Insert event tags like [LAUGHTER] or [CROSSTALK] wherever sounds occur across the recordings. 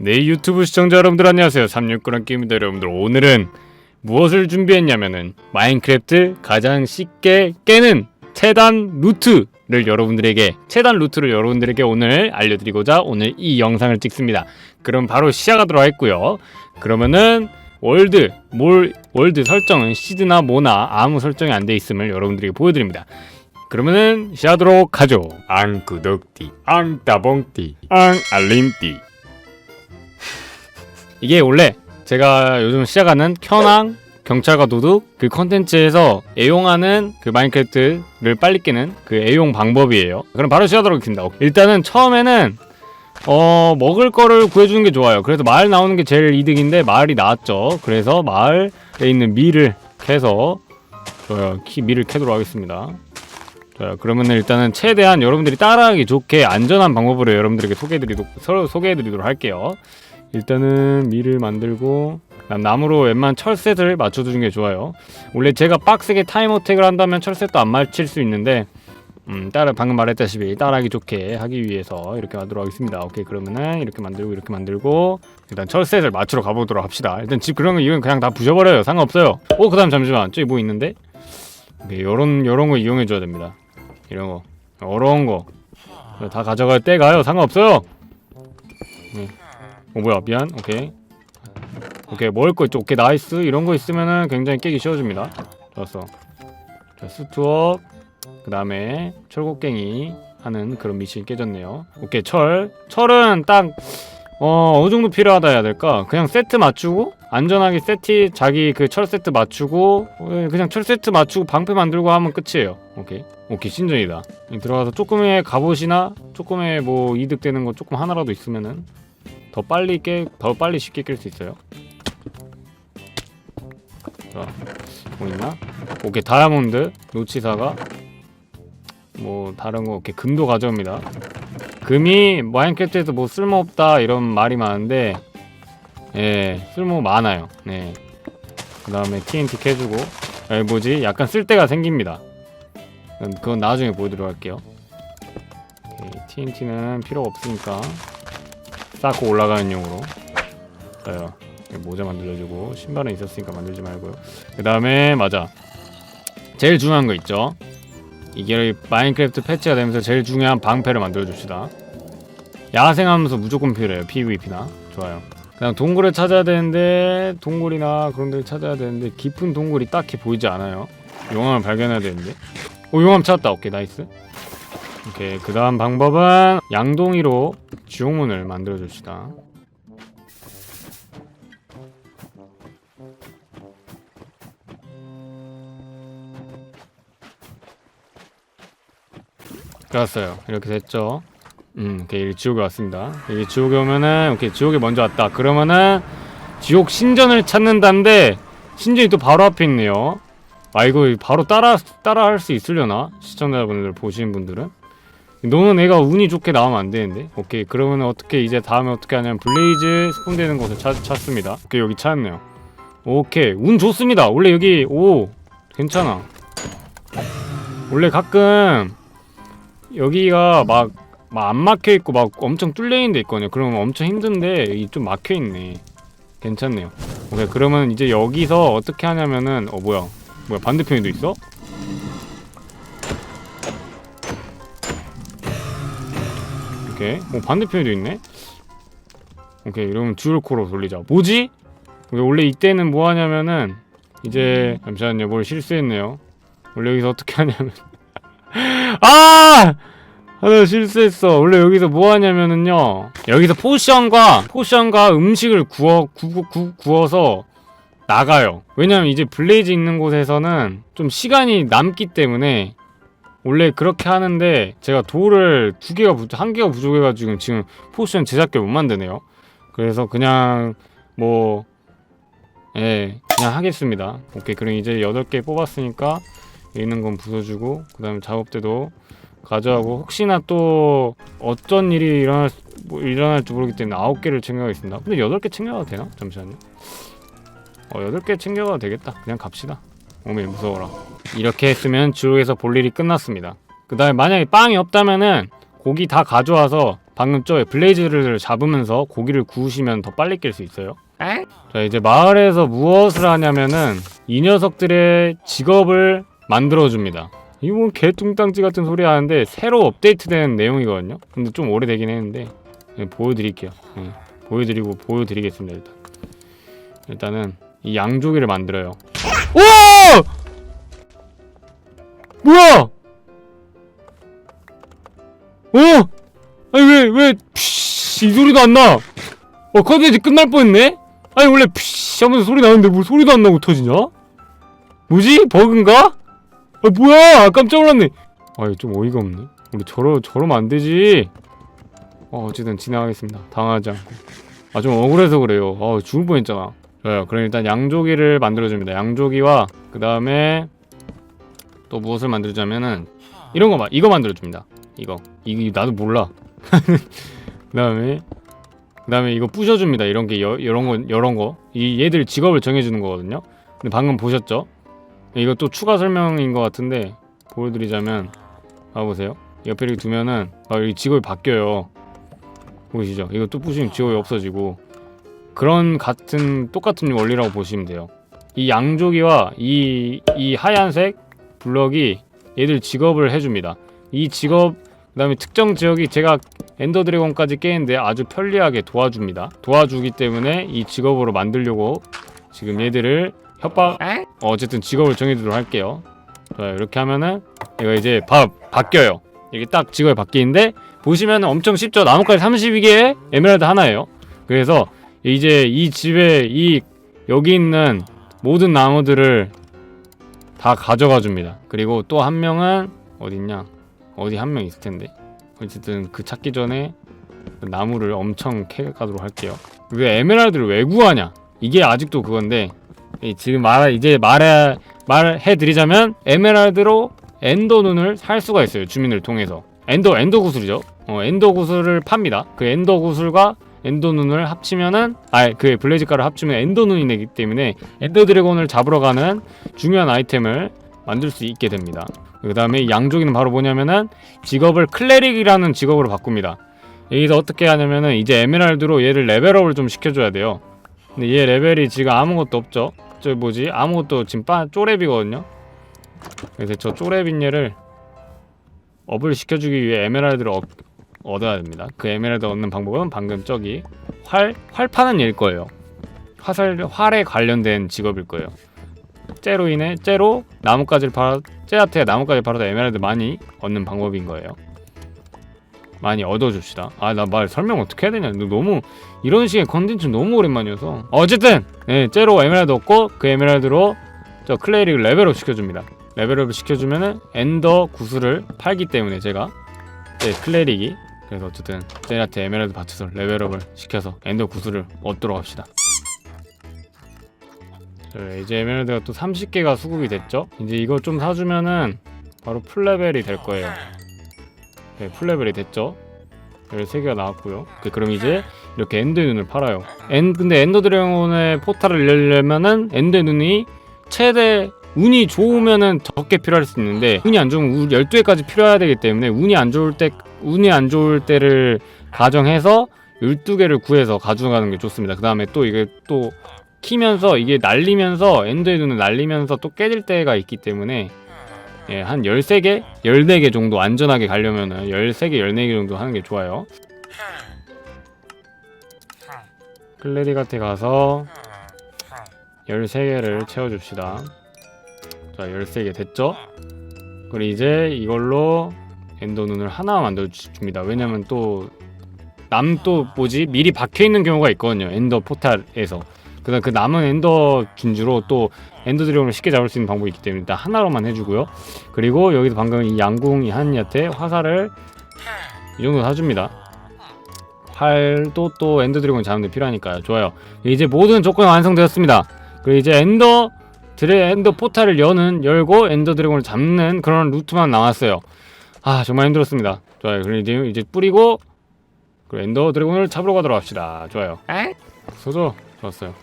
네 유튜브 시청자 여러분들 안녕하세요. 369란 게임입니다 여러분들. 오늘은 무엇을 준비했냐면은 마인크래프트 가장 쉽게 깨는 최단 루트를 여러분들에게 최단 루트를 여러분들에게 오늘 알려드리고자 오늘 이 영상을 찍습니다. 그럼 바로 시작하도록 하겠고요. 그러면은 월드 몰 월드 설정은 시드나 모나 아무 설정이 안 돼 있음을 여러분들에게 보여드립니다. 그러면은 시작하도록 하죠. 앙 구독띠 앙 따봉띠 앙 알림띠 이게 원래 제가 요즘 시작하는 켜낭 경찰과 도둑 그 컨텐츠에서 애용하는 그 마인크래프트를 빨리 깨는 그 애용 방법이에요. 그럼 바로 시작하도록 하겠습니다. 일단은 처음에는 어 먹을 거를 구해주는 게 좋아요. 그래서 마을 나오는 게 제일 이득인데 마을이 나왔죠. 그래서 마을에 있는 밀을 캐서 저요 키 밀을 캐도록 하겠습니다. 자, 그러면 일단은 최대한 여러분들이 따라하기 좋게 안전한 방법으로 여러분들에게 소개해드리도록 서로 소개해드리도록 할게요. 일단은 밀을 만들고 나무로 웬만한 철셋을 맞춰두는 게 좋아요. 원래 제가 빡세게 타임 어택을 한다면 철셋도 안 맞힐 수 있는데 음, 따라 방금 말했다시피 따라하기 좋게 하기 위해서 이렇게 하도록 하겠습니다. 오케이 그러면은 이렇게 만들고 이렇게 만들고 일단 철셋을 맞추러 가보도록 합시다. 일단 집 그런 거 이건 그냥 다 부셔버려요. 상관없어요. 오 그다음 잠시만 저기 뭐 있는데? 오케이 요런 요런 거 이용해 줘야 됩니다. 이런 거 어려운 거 다 가져갈 때 가요. 상관없어요. 네. 어 뭐야 미안. 오케이. 오케이 먹을 거 있죠. 오케이 나이스. 이런 거 있으면은 굉장히 깨기 쉬워집니다. 좋았어. 자 스투업. 그 다음에 철곡갱이 하는 그런 미션이 깨졌네요. 오케이 철. 철은 딱 어, 어느 정도 필요하다 해야 될까? 그냥 세트 맞추고 안전하게 세트 자기 그 철 세트 맞추고 어, 그냥 철 세트 맞추고 방패 만들고 하면 끝이에요. 오케이. 오케이 신전이다. 들어가서 조금의 갑옷이나 조금의 뭐 이득되는 거 조금 하나라도 있으면은 더 빨리 깨, 더 빨리 쉽게 깰 수 있어요. 자, 뭐 있나? 오케이 다이아몬드 노치사가 뭐 다른 거 오케이 금도 가져옵니다. 금이 마인크래프트에서 뭐 쓸모없다 이런 말이 많은데 예 쓸모 많아요 네. 그 다음에 TNT 캐주고 에 뭐지 약간 쓸데가 생깁니다 그건- 나중에 보여드리도록 할게요 오케이, TNT는 필요가 없으니까 쌓고 올라가는 용으로 자요 모자 만들어주고 신발은 있었으니까 만들지 말고요 그 다음에 맞아 제일 중요한 거 있죠 이게 마인크래프트 패치가 되면서 제일 중요한 방패를 만들어 줍시다. 야생하면서 무조건 필요해요. PVP나 좋아요. 그냥 동굴을 찾아야 되는데 동굴이나 그런 데를 찾아야 되는데 깊은 동굴이 딱히 보이지 않아요. 용암을 발견해야 되는데. 오 용암 찾았다. 오케이 나이스. 오케이 그 다음 방법은 양동이로 지옥문을 만들어 줍시다. 그렇어요. 이렇게 됐죠. 음, 오케이 지옥에 왔습니다. 여기 지옥에 오면은 오케이 지옥에 먼저 왔다. 그러면은 지옥 신전을 찾는다는데 신전이 또 바로 앞에 있네요. 아 이거 바로 따라 따라 할 수 있으려나 시청자분들 보시는 분들은 너는 애가 운이 좋게 나오면 안 되는데? 오케이. 그러면 어떻게 이제 다음에 어떻게 하냐면 블레이즈 스폰되는 곳을 찾, 찾습니다. 오케이 여기 찾았네요. 오케이. 운 좋습니다. 원래 여기 오 괜찮아. 원래 가끔 여기가 막 막 안 막혀 있고 막 엄청 뚫려 있는 데 있거든요. 그러면 엄청 힘든데 이좀 막혀 있네. 괜찮네요. 오케이. 그러면 이제 여기서 어떻게 하냐면은 어 뭐야. 뭐야. 반대편에도 있어? 오케이 어 반대편에도 있네. 오케이 이러면 듀얼코로 돌리자. 뭐지? 원래 이때는 뭐 하냐면은 이제 잠시만요 뭘 실수했네요. 원래 여기서 어떻게 하냐면 [LAUGHS] 아! 하나 실수했어. 원래 여기서 뭐 하냐면은요. 여기서 포션과 포션과 음식을 구워 구, 구, 구워서 나가요. 왜냐면 이제 블레이즈 있는 곳에서는 좀 시간이 남기 때문에 원래 그렇게 하는데 제가 돌을 두 개가 부, 한 개가 부족해가지고 지금 포션 제작기 못 만드네요. 그래서 그냥 뭐 예, 그냥 하겠습니다. 오케이, 그럼 이제 여덟 개 뽑았으니까 있는 건 부숴주고 그 다음에 작업대도 가져가고 혹시나 또 어떤 일이 일어날 수- 뭐 일어날지 모르기 때문에 아홉 개를 챙겨가겠습니다. 근데 여덟 개 챙겨가도 되나? 잠시만요. 어 여덟 개 챙겨가도 되겠다. 그냥 갑시다. 어메 무서워라. 이렇게 했으면 지옥에서 볼 일이 끝났습니다. 그 다음에 만약에 빵이 없다면은 고기 다 가져와서 방금 저 블레이즈를 잡으면서 고기를 구우시면 더 빨리 깰 수 있어요. 자 이제 마을에서 무엇을 하냐면은 이 녀석들의 직업을 만들어줍니다. 이거 뭐 개뚱땅지 같은 소리 하는데 새로 업데이트된 내용이거든요. 근데 좀 오래되긴 했는데 예, 보여드릴게요. 예, 보여드리고 보여드리겠습니다 일단. 일단은 이 양조기를 만들어요. 오! 뭐야? 어? 아니 왜왜 이 소리도 안 나? 어 컨텐츠 끝날 뻔했네? 아니 원래 피쉬 하면서 소리 나는데 뭐 소리도 안 나고 터지냐? 뭐지? 버그인가? 아 뭐야 깜짝 놀랐네 아좀 어이가 없네 우리 저러, 저러면 안 되지 어 어쨌든 지나가겠습니다 당하지 않고 아좀 억울해서 그래요 아 죽을 뻔했잖아 좋아요 그럼 일단 양조기를 만들어줍니다 양조기와 그 다음에 또 무엇을 만들자면은 이런 거 봐. 이거 만들어 줍니다. 이거. 이거 나도 몰라. [LAUGHS] 그 다음에 그 다음에 이거 부셔 줍니다. 이런 게 여, 이런 거 이런 거 이 얘들 직업을 정해 주는 거거든요. 근데 방금 보셨죠? 이거 또 추가 설명인 것 같은데 보여드리자면 봐보세요. 옆에 이렇게 두면은 아, 여기 직업이 바뀌어요. 보이시죠? 이거 또 부시면 직업이 없어지고. 그런 같은 똑같은 원리라고 보시면 돼요. 이 양조기와 이, 이 하얀색 블럭이 얘들 직업을 해줍니다 이 직업 그 다음에 특정 지역이 제가 엔더 드래곤까지 깨는데 아주 편리하게 도와줍니다. 도와주기 때문에 이 직업으로 만들려고 지금 얘들을 협박 어, 어쨌든 직업을 정해두도록 할게요. 좋아요. 이렇게 하면은 이거 이제 바, 바뀌어요. 이게 딱 직업이 바뀌는데 보시면 엄청 쉽죠. 나뭇가지 32개에 에메랄드 하나예요. 그래서 이제 이 집에 이 여기 있는 모든 나무들을 다 가져가 줍니다. 그리고 또 한 명은 어딨냐? 어디 한 명 있을 텐데. 어쨌든 그 찾기 전에 그 나무를 엄청 캐가도록 할게요. 왜 에메랄드를 왜 구하냐? 이게 아직도 그건데 이 지금 말 이제 말해 말해 드리자면 에메랄드로 엔더 눈을 살 수가 있어요 주민을 통해서 엔더 엔더 구슬이죠. 어 엔더 구슬을 팝니다. 그 엔더 구슬과 엔더 눈을 합치면은 아그 블레이즈가를 합치면 엔더 눈이 되기 때문에 엔더 드래곤을 잡으러 가는 중요한 아이템을 만들 수 있게 됩니다. 그 다음에 양조기는 바로 뭐냐면은 직업을 클레릭이라는 직업으로 바꿉니다. 여기서 어떻게 하냐면은 이제 에메랄드로 얘를 레벨업을 좀 시켜줘야 돼요. 근데 얘 레벨이 지금 아무것도 없죠. 저 뭐지? 아무것도 지금 빠 쪼렙이거든요. 그래서 저 쪼렙인 얘를 업을 시켜주기 위해 에메랄드를 얻, 얻어야 됩니다. 그 에메랄드 얻는 방법은 방금 저기 활 활 파는 얘일 거예요. 화살 활에 관련된 직업일 거예요. 째로 인해 째로 나뭇가지를 팔아 째한테 나뭇가지 팔아서 에메랄드 많이 얻는 방법인 거예요. 많이 얻어줍시다. 아 나 말 설명 어떻게 해야 되냐? 너 너무 이런 식의 컨텐츠 너무 오랜만이어서 어쨌든 네, 째로 에메랄드 얻고 그 에메랄드로 저 클레이릭을 레벨업 시켜줍니다. 레벨업을 시켜주면은 엔더 구슬을 팔기 때문에 제가 네, 클레릭이 그래서 어쨌든 쟤한테 에메랄드 받쳐서 레벨업을 시켜서 엔더 구슬을 얻도록 합시다. 네, 이제 에메랄드가 또 30개가 수급이 됐죠? 이제 이거 좀 사주면은 바로 풀레벨이 될 거예요. 네, 풀레벨이 됐죠? 13개가 나왔고요. 그, 그럼 이제 이렇게 엔더의 눈을 팔아요. 엔, 근데 엔더 드래곤의 포탈을 열려면은 엔더의 눈이 최대 운이 좋으면은 적게 필요할 수 있는데 운이 안 좋으면 우- 12개까지 필요해야 되기 때문에 운이 안 좋을 때 운이 안 좋을 때를 가정해서 12개를 구해서 가져가는 게 좋습니다. 그 다음에 또 이게 또 키면서 이게 날리면서 엔더의 눈을 날리면서 또 깨질 때가 있기 때문에 예, 한 13개, 14개 정도 안전하게 가려면은 13개, 14개 정도 하는 게 좋아요. 클레리가테 가서 13개를 채워줍시다. 자, 13개 됐죠? 그리고 이제 이걸로 엔더 눈을 하나 만들어줍니다. 왜냐면 또, 남 또 뭐지? 미리 박혀있는 경우가 있거든요. 엔더 포탈에서. 그다음 그 남은 엔더 진주로 또 엔더 드래곤을 쉽게 잡을 수 있는 방법이 있기 때문에 일단 하나로만 해주고요. 그리고 여기서 방금 이 양궁이 한이한테 화살을 이 정도 사줍니다. 활도 또 엔더 드래곤 잡는데 필요하니까요. 좋아요. 이제 모든 조건이 완성되었습니다. 그리고 이제 엔더 드래 엔더 포탈을 여는 열고 엔더 드래곤을 잡는 그런 루트만 남았어요. 아 정말 힘들었습니다. 좋아요. 그리고 이제 이제 뿌리고 그리고 엔더 드래곤을 잡으러 가도록 합시다. 좋아요. 소죠 좋았어요.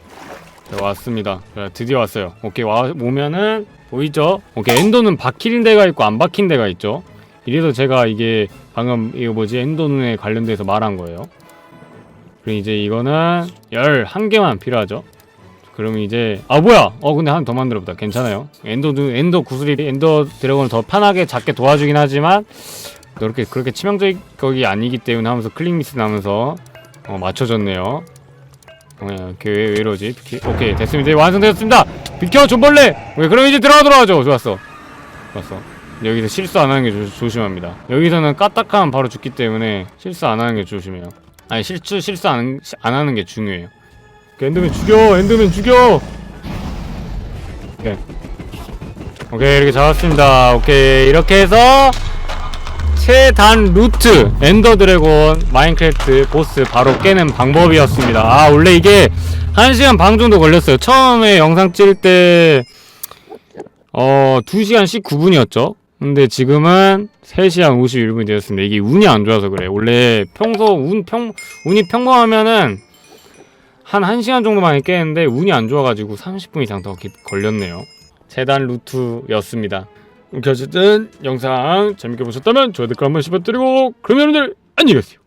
자, 왔습니다. 자, 드디어 왔어요. 오케이 와 오면은 보이죠? 오케이 엔더는 박힌 데가 있고 안 박힌 데가 있죠. 이래서 제가 이게 방금 이거 뭐지 엔더 눈에 관련돼서 말한 거예요 그리고 이제 이거는 11개만 필요하죠 그러면 이제 아 뭐야? 어 근데 하나 더 만들어보다 괜찮아요. 엔더 눈 엔더 구슬이 엔더 드래곤을 더 편하게 잡게 도와주긴 하지만 그렇게 그렇게 치명적인 격이 아니기 때문에 하면서 클릭 미스 나면서 어 맞춰졌네요. 어, 왜, 왜 이러지? 비키, 오케이 됐습니다. 이제 완성되었습니다. 비켜 존벌레! 오케이 그럼 이제 들어가도록 하죠. 좋았어. 좋았어. 여기서 실수 안 하는 게 조, 조심합니다. 여기서는 까딱하면 바로 죽기 때문에 실수 안 하는 게 조심해요. 아니 실수 실수 안, 안 하는 게 중요해요 그 엔더맨 죽여 엔더맨 죽여! 오케이 오케이 이렇게 잡았습니다. 오케이 이렇게 해서 최단 루트 엔더 드래곤 마인크래프트 보스 바로 깨는 방법이었습니다. 아 원래 이게 1시간 반 정도 걸렸어요. 처음에 영상 찍을 때 어, 2시간 19분이었죠? 근데 지금은 3시간 51분이 되었습니다. 이게 운이 안 좋아서 그래. 원래 평소 운 평, 운이 평범하면은 한 1시간 정도 만에 깨는데 운이 안 좋아가지고 30분 이상 더 기- 걸렸네요. 재단 루트였습니다. 이렇게 어쨌든 영상 재밌게 보셨다면 좋아요 댓글 한번 씹어드리고 그럼 여러분들 안녕히 계세요